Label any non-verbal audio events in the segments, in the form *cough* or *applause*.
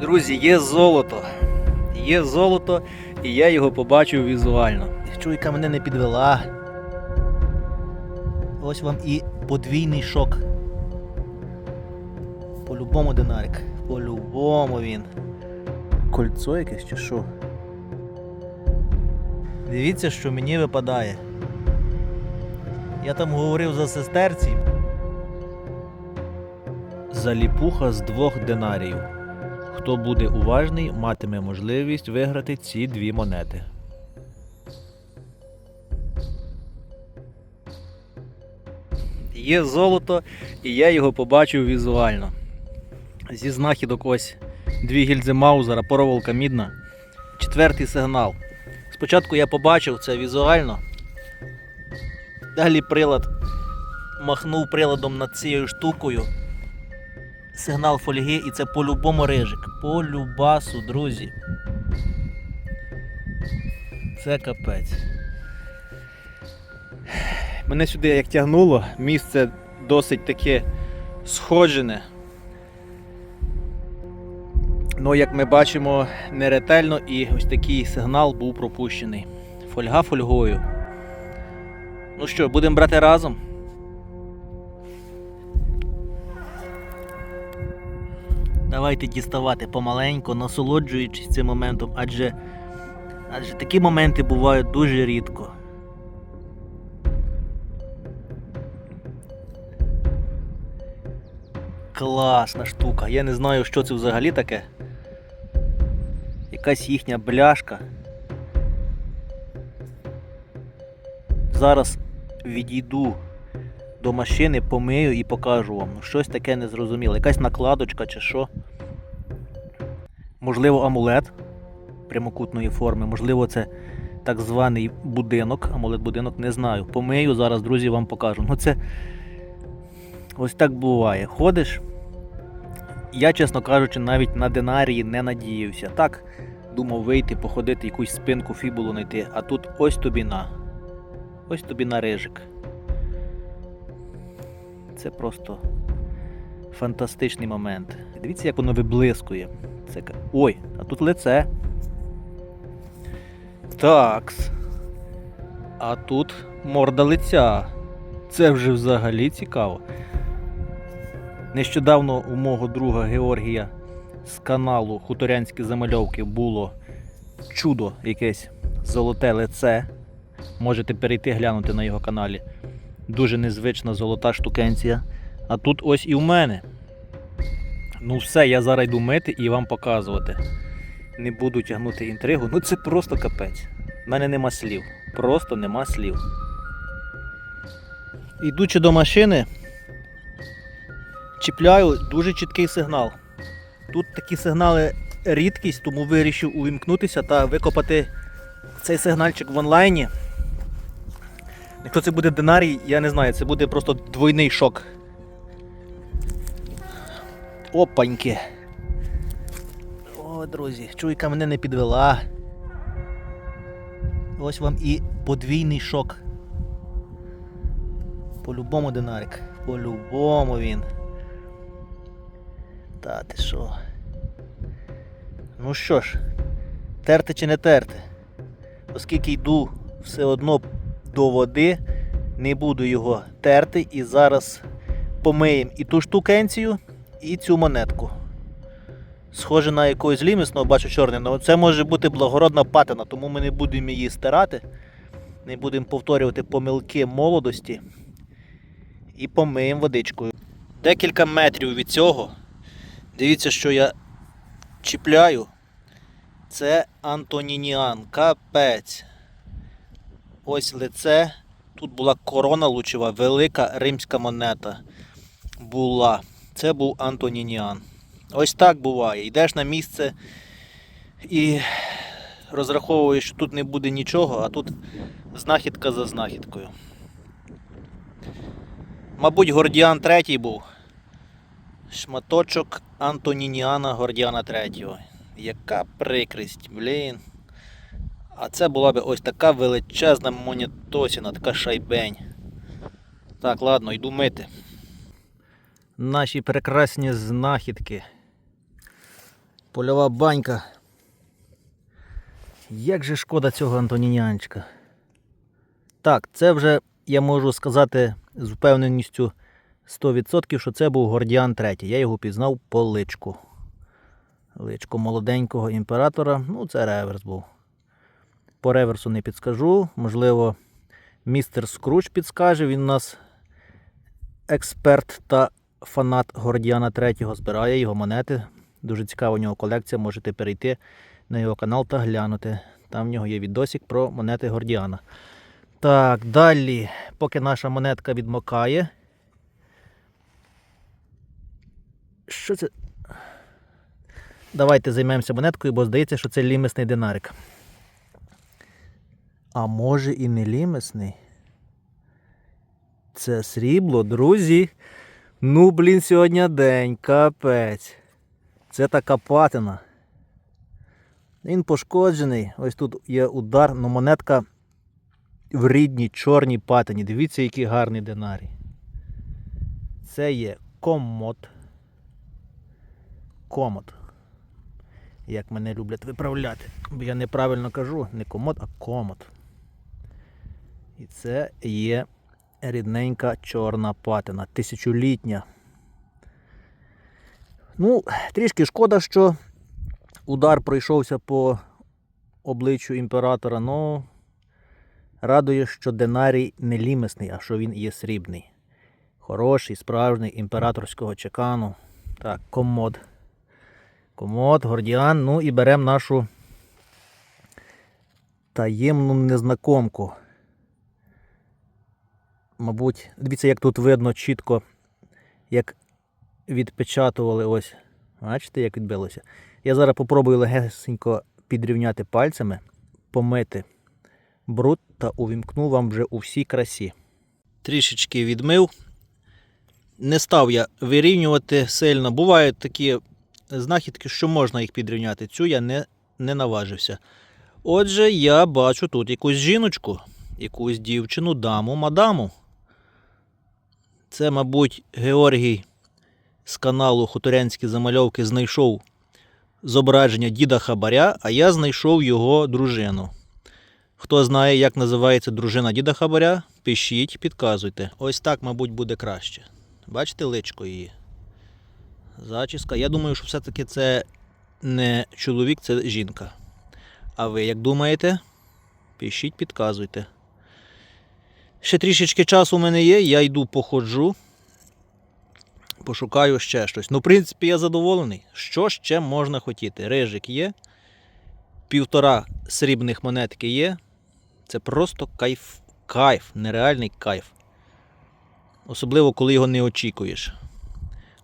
Друзі, є золото. Є золото, і я його побачив візуально. Чуйка мене не підвела. Ось вам і подвійний шок. По-любому динарик. По-любому він. Кольцо якесь чи що? Дивіться, що мені випадає. Я там говорив за сестерці. Заліпуха з двох динарів. Хто буде уважний, матиме можливість виграти ці дві монети. Є золото, і я його побачив візуально. Зі знахідок ось дві гільзи Маузера, проволока мідна. Четвертий сигнал. Спочатку я побачив це візуально. Далі прилад махнув приладом над цією штукою. Сигнал фольги і це по-любому рижик. По любасу, друзі. Це капець. Мене сюди як тягнуло, місце досить таке сходжене. Ну, як ми бачимо, неретельно і ось такий сигнал був пропущений. Фольга фольгою. Ну що, будемо брати разом? Давайте діставати помаленьку, насолоджуючись цим моментом, адже, адже такі моменти бувають дуже рідко. Класна штука. Я не знаю, що це взагалі таке. Якась їхня бляшка. Зараз відійду до машини, помию і покажу вам. Щось таке незрозуміле. Якась накладочка чи що. Можливо, амулет прямокутної форми, можливо, це так званий будинок, амулет будинок, не знаю. Помию зараз, друзі, вам покажу. Ну це ось так буває. Ходиш. Я, чесно кажучи, навіть на динарії не надіявся. Так, думав вийти, походити, якусь спинку фібулу знайти, а тут ось тобі на. Ось тобі на рижик. Це просто фантастичний момент. Дивіться, як воно виблискує. Це... Ой, а тут лице. Такс. А тут морда лиця. Це вже взагалі цікаво. Нещодавно у мого друга Георгія з каналу Хуторянські замальовки було чудо якесь золоте лице. Можете перейти глянути на його каналі. Дуже незвична золота штукенція. А тут ось і в мене. Ну все, я зараз йду мити і вам показувати. Не буду тягнути інтригу. Ну це просто капець. У мене нема слів. Просто нема слів. Йдучи до машини, чіпляю дуже чіткий сигнал. Тут такі сигнали рідкість, тому вирішив увімкнутися та викопати цей сигнальчик в онлайні. Якщо це буде динарій, я не знаю, це буде просто двойний шок. Опаньки. О, друзі, чуйка мене не підвела. Ось вам і подвійний шок. По-любому динарик. По-любому він. Та ти що? Ну що ж, терти чи не терти? Оскільки йду все одно до води, не буду його терти і зараз помиємо і ту штукенцію, і цю монетку. Схоже на якогось лімісного, бачу чорне, але це може бути благородна патина, тому ми не будемо її стирати. Не будемо повторювати помилки молодості. І помиємо водичкою. Декілька метрів від цього. Дивіться, що я чіпляю. Це Антонініан, капець. Ось лице. Тут була корона лучева, велика римська монета. Була. Це був Антонініан. Ось так буває. Йдеш на місце і розраховуєш, що тут не буде нічого, а тут знахідка за знахідкою. Мабуть, Гордіан третій був. Шматочок Антонініана Гордіана третього. Яка прикрість, блін. А це була б ось така величезна монетосіна, така шайбень. Так, ладно, йду мити. Наші прекрасні знахідки. Польова банька. Як же шкода цього Антонінянчика. Так, це вже я можу сказати з впевненістю 100%, що це був Гордіан 3. Я його пізнав по личку. Личко молоденького імператора. Ну, це реверс був. По реверсу не підскажу. Можливо, містер Скруч підскаже. Він у нас експерт та фанат Гордіана 3. Збирає його монети. Дуже цікава у нього колекція. Можете перейти на його канал та глянути. Там в нього є відосик про монети Гордіана. Так, далі, поки наша монетка відмокає. Що це? Давайте займемося монеткою, бо здається, що це лімесний динарик. А може і не лімесний? Це срібло, друзі. Ну, блін, сьогодні день, капець. Це така патина. Він пошкоджений. Ось тут є удар, але монетка в рідній чорній патині. Дивіться, який гарний динарій. Це є комод. Комод. Як мене люблять виправляти. Бо я неправильно кажу, не комод, а комод. І це є рідненька чорна патина. Тисячолітня. Ну, трішки шкода, що удар пройшовся по обличчю імператора, але радує, що динарій не лімесний, а що він є срібний. Хороший, справжній імператорського чекану. Так, комод. Комод, гордіан. Ну і беремо нашу таємну незнакомку. Мабуть, дивіться, як тут видно чітко, як відпечатували ось. Бачите, як відбилося. Я зараз попробую легесенько підрівняти пальцями, помити бруд та увімкну вам вже у всій красі. Трішечки відмив. Не став я вирівнювати сильно. Бувають такі знахідки, що можна їх підрівняти. Цю я не, не наважився. Отже, я бачу тут якусь жіночку, якусь дівчину, даму, мадаму. Це, мабуть, Георгій з каналу Хуторянські замальовки знайшов зображення діда Хабаря, а я знайшов його дружину. Хто знає, як називається дружина діда Хабаря, пишіть, підказуйте. Ось так, мабуть, буде краще. Бачите личко її? Зачіска. Я думаю, що все-таки це не чоловік, це жінка. А ви як думаєте? Пишіть, підказуйте. Ще трішечки часу у мене є, я йду походжу. Пошукаю ще щось. Ну, в принципі, я задоволений. Що ще можна хотіти? Рижик є. Півтора срібних монетки є. Це просто кайф. Кайф, нереальний кайф. Особливо, коли його не очікуєш.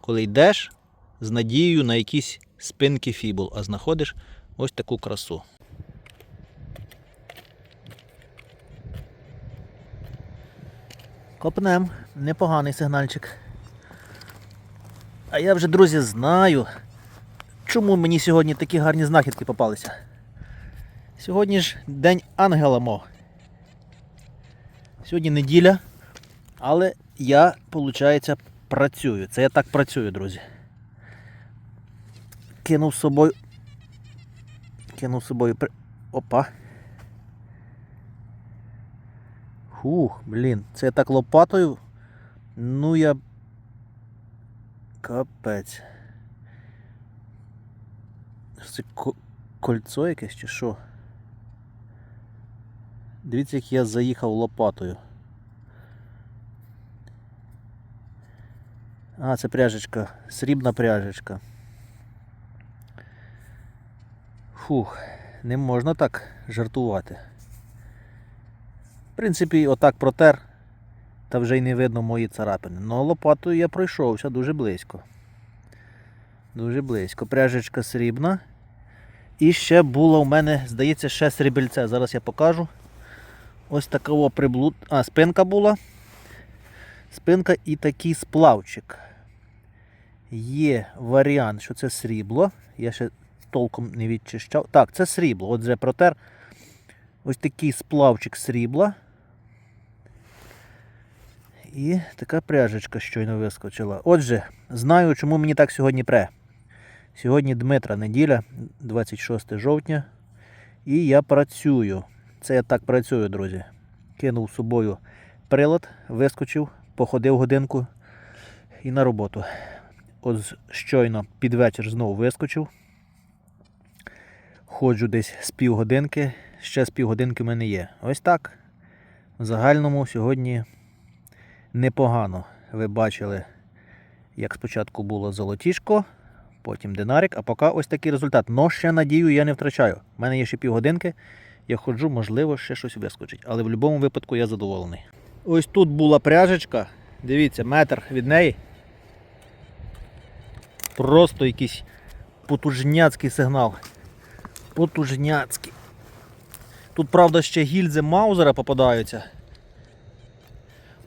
Коли йдеш з надією на якісь спинки фібул, а знаходиш ось таку красу. Копнем, непоганий сигнальчик. А я вже, друзі, знаю, чому мені сьогодні такі гарні знахідки попалися. Сьогодні ж день Ангела Мо. Сьогодні неділя, але я, виходить, працюю. Це я так працюю, друзі. Кинув з собою. Кинув з собою. Опа. Фух, блін, це я так лопатою. Ну я. Капець. Це кольцо якесь чи що? Дивіться, як я заїхав лопатою. А, це пряжечка, срібна пряжечка. Фух, не можна так жартувати. В принципі, отак протер, та вже й не видно мої царапини. Но лопатою я пройшовся дуже близько. Дуже близько. Пряжечка срібна. І ще було в мене, здається, ще срібельце. Зараз я покажу. Ось такого приблуд. А, спинка була. Спинка і такий сплавчик. Є варіант, що це срібло. Я ще толком не відчищав. Так, це срібло. Отже, протер. Ось такий сплавчик срібла. І така пряжечка щойно вискочила. Отже, знаю, чому мені так сьогодні пре. Сьогодні Дмитра неділя, 26 жовтня. І я працюю. Це я так працюю, друзі. Кинув з собою прилад, вискочив, походив годинку і на роботу. От щойно під вечір знову вискочив. Ходжу десь з півгодинки, ще з півгодинки в мене є. Ось так. В загальному сьогодні непогано. Ви бачили, як спочатку було золотішко, потім динарик, а поки ось такий результат. Но ще надію я не втрачаю. У мене є ще півгодинки. Я ходжу, можливо, ще щось вискочить. Але в будь-якому випадку я задоволений. Ось тут була пряжечка. Дивіться, метр від неї. Просто якийсь потужняцький сигнал. Потужняцький. Тут, правда, ще гільзи Маузера попадаються.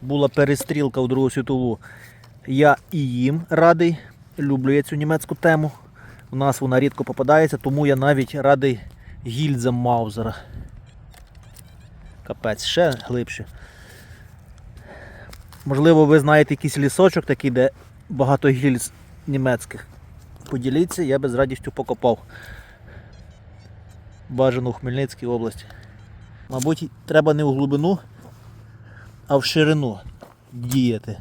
Була перестрілка у Другу світову. Я і їм радий. Люблю я цю німецьку тему. У нас вона рідко попадається, тому я навіть радий гільзам Маузера. Капець, ще глибше. Можливо, ви знаєте якийсь лісочок такий, де багато гільз німецьких. Поділіться, я би з радістю покопав. Бажано у Хмельницькій області. Мабуть, треба не в глибину, а в ширину діяти.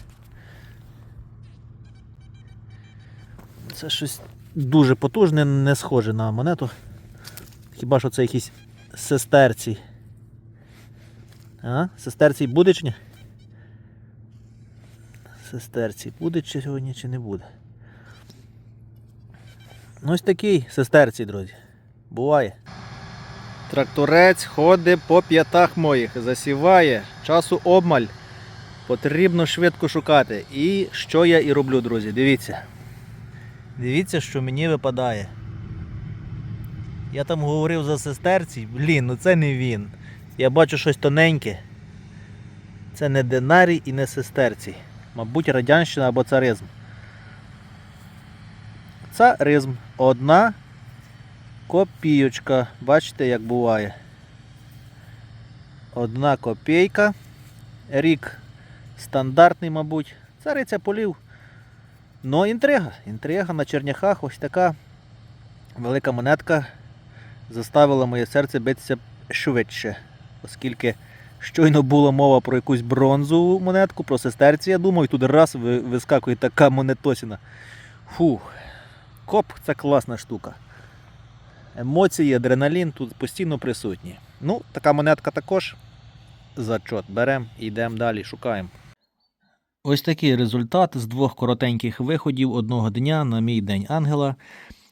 Це щось дуже потужне, не схоже на монету. Хіба що це якісь сестерці. А? Сестерці буде чи ні? Сестерці буде чи сьогодні чи не буде? Ну ось такий сестерці, друзі. Буває. Тракторець ходить по п'ятах моїх, засіває, часу обмаль. Потрібно швидко шукати. І що я і роблю, друзі? Дивіться. Дивіться, що мені випадає. Я там говорив за сестерці, блін, ну це не він. Я бачу щось тоненьке. Це не динарій і не сестерці. Мабуть, радянщина або царизм. Царизм. Одна копійочка. Бачите, як буває. Одна копійка. Рік стандартний, мабуть. Цариця полів. Ну, інтрига. Інтрига на черняхах ось така велика монетка заставила моє серце битися швидше, оскільки щойно була мова про якусь бронзову монетку, про сестерці, я думаю, і тут раз вискакує така монетосіна. Фух, коп це класна штука. Емоції, адреналін тут постійно присутні. Ну, така монетка також. Зачот беремо і йдемо далі, шукаємо. Ось такий результат з двох коротеньких виходів одного дня на мій день ангела.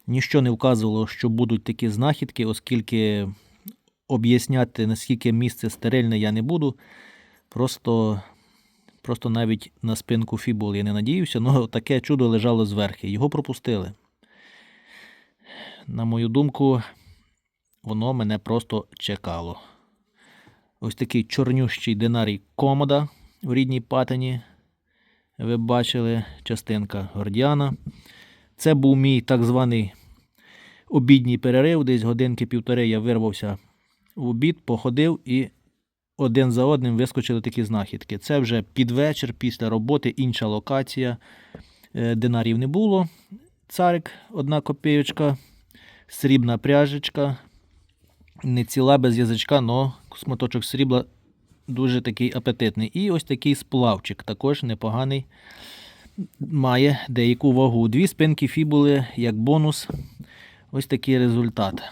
Ніщо не вказувало, що будуть такі знахідки, оскільки об'ясняти, наскільки місце стерильне, я не буду. Просто, просто навіть на спинку фібул я не надіюся, *laughs* але таке чудо лежало зверху. Його пропустили. На мою думку, воно мене просто чекало. Ось такий чорнющий динарій комода в рідній патині. Ви бачили частинка гордіана. Це був мій так званий обідній перерив. Десь годинки півтори я вирвався в обід, походив і один за одним вискочили такі знахідки. Це вже під вечір, після роботи, інша локація. Е, Динарів не було. Царик, одна копійочка, срібна пряжечка. Не ціла без язичка, але сматочок срібла дуже такий апетитний. І ось такий сплавчик, також непоганий, має деяку вагу. Дві спинки фібули як бонус. Ось такий результат.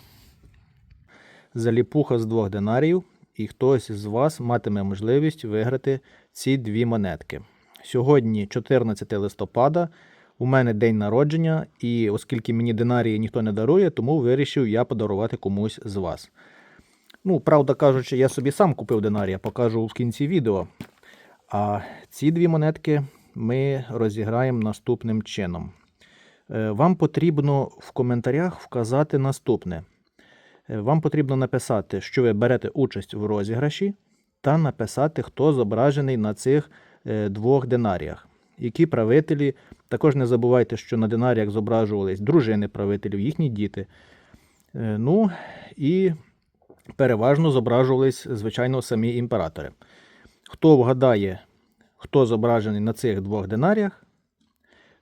Заліпуха з двох динарів, і хтось з вас матиме можливість виграти ці дві монетки. Сьогодні 14 листопада. У мене день народження, і оскільки мені динарії ніхто не дарує, тому вирішив я подарувати комусь з вас. Ну, правда кажучи, я собі сам купив динарія, покажу в кінці відео. А ці дві монетки ми розіграємо наступним чином. Е, Вам потрібно в коментарях вказати наступне. Е, Вам потрібно написати, що ви берете участь в розіграші, та написати, хто зображений на цих е, двох динаріях. Які правителі. Також не забувайте, що на динаріях зображувались дружини правителів, їхні діти. Е, Ну і переважно зображувались, звичайно, самі імператори. Хто вгадає, хто зображений на цих двох динаріях,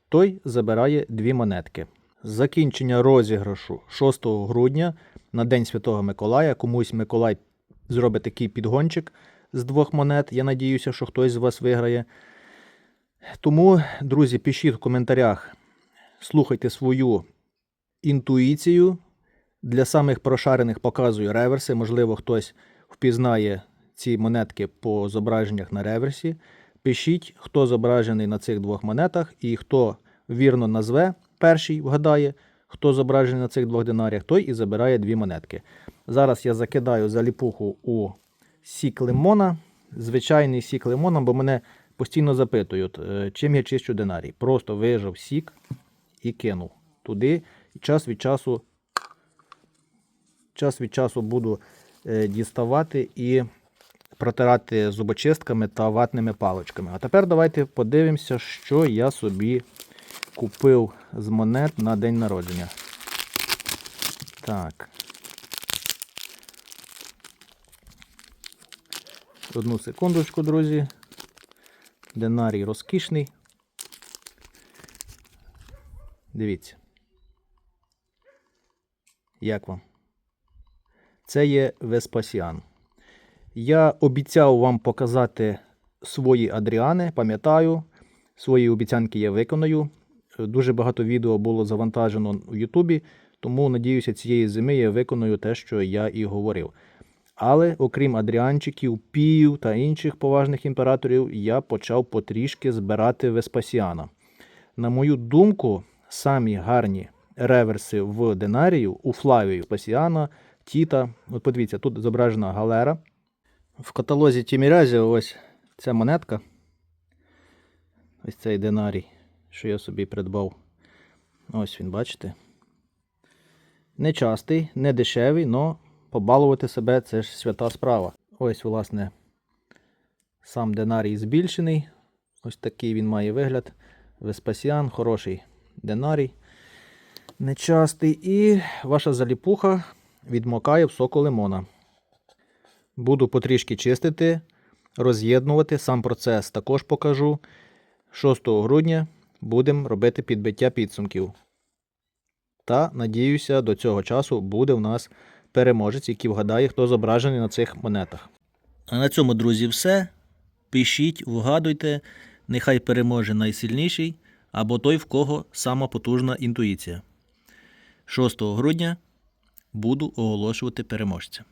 той забирає дві монетки. закінчення розіграшу 6 грудня на День Святого Миколая. Комусь Миколай зробить такий підгончик з двох монет. Я надіюся, що хтось з вас виграє. Тому, друзі, пишіть в коментарях, слухайте свою інтуїцію. Для самих прошарених показую реверси. Можливо, хтось впізнає ці монетки по зображеннях на реверсі. Пишіть, хто зображений на цих двох монетах, і хто вірно назве перший, вгадає, хто зображений на цих двох динаріях, той і забирає дві монетки. Зараз я закидаю заліпуху у сік лимона, звичайний сік лимона, бо мене постійно запитують, е, чим я чищу динарій. Просто вижав сік і кинув туди. Час від часу, час від часу буду е, діставати і протирати зубочистками та ватними паличками. А тепер давайте подивимося, що я собі купив з монет на день народження. Так. Одну секундочку, друзі. Динарій розкішний. Дивіться. Як вам? Це є Веспасіан. Я обіцяв вам показати свої Адріани, пам'ятаю, свої обіцянки я виконую. Дуже багато відео було завантажено в Ютубі, тому надіюся, цієї зими я виконую те, що я і говорив. Але окрім Адріанчиків, пів та інших поважних імператорів, я почав потрішки збирати Веспасіана. На мою думку, самі гарні реверси в Динарію у Флавію Веспасіана, Тіта. От подивіться, тут зображена галера. В каталозі Тімірязі ось ця монетка. Ось цей динарій, що я собі придбав. Ось він, бачите. Не частий, не дешевий, але побалувати себе це ж свята справа. Ось, власне, сам динарій збільшений. Ось такий він має вигляд. Веспасіан, хороший динарій. Нечастий. І ваша заліпуха відмокає в соку лимона. Буду потрішки чистити, роз'єднувати. Сам процес також покажу. 6 грудня будемо робити підбиття підсумків. Та, надіюся, до цього часу буде в нас переможець, який вгадає, хто зображений на цих монетах. А на цьому, друзі, все. Пишіть, вгадуйте, нехай переможе найсильніший або той, в кого сама потужна інтуїція. 6 грудня буду оголошувати переможця.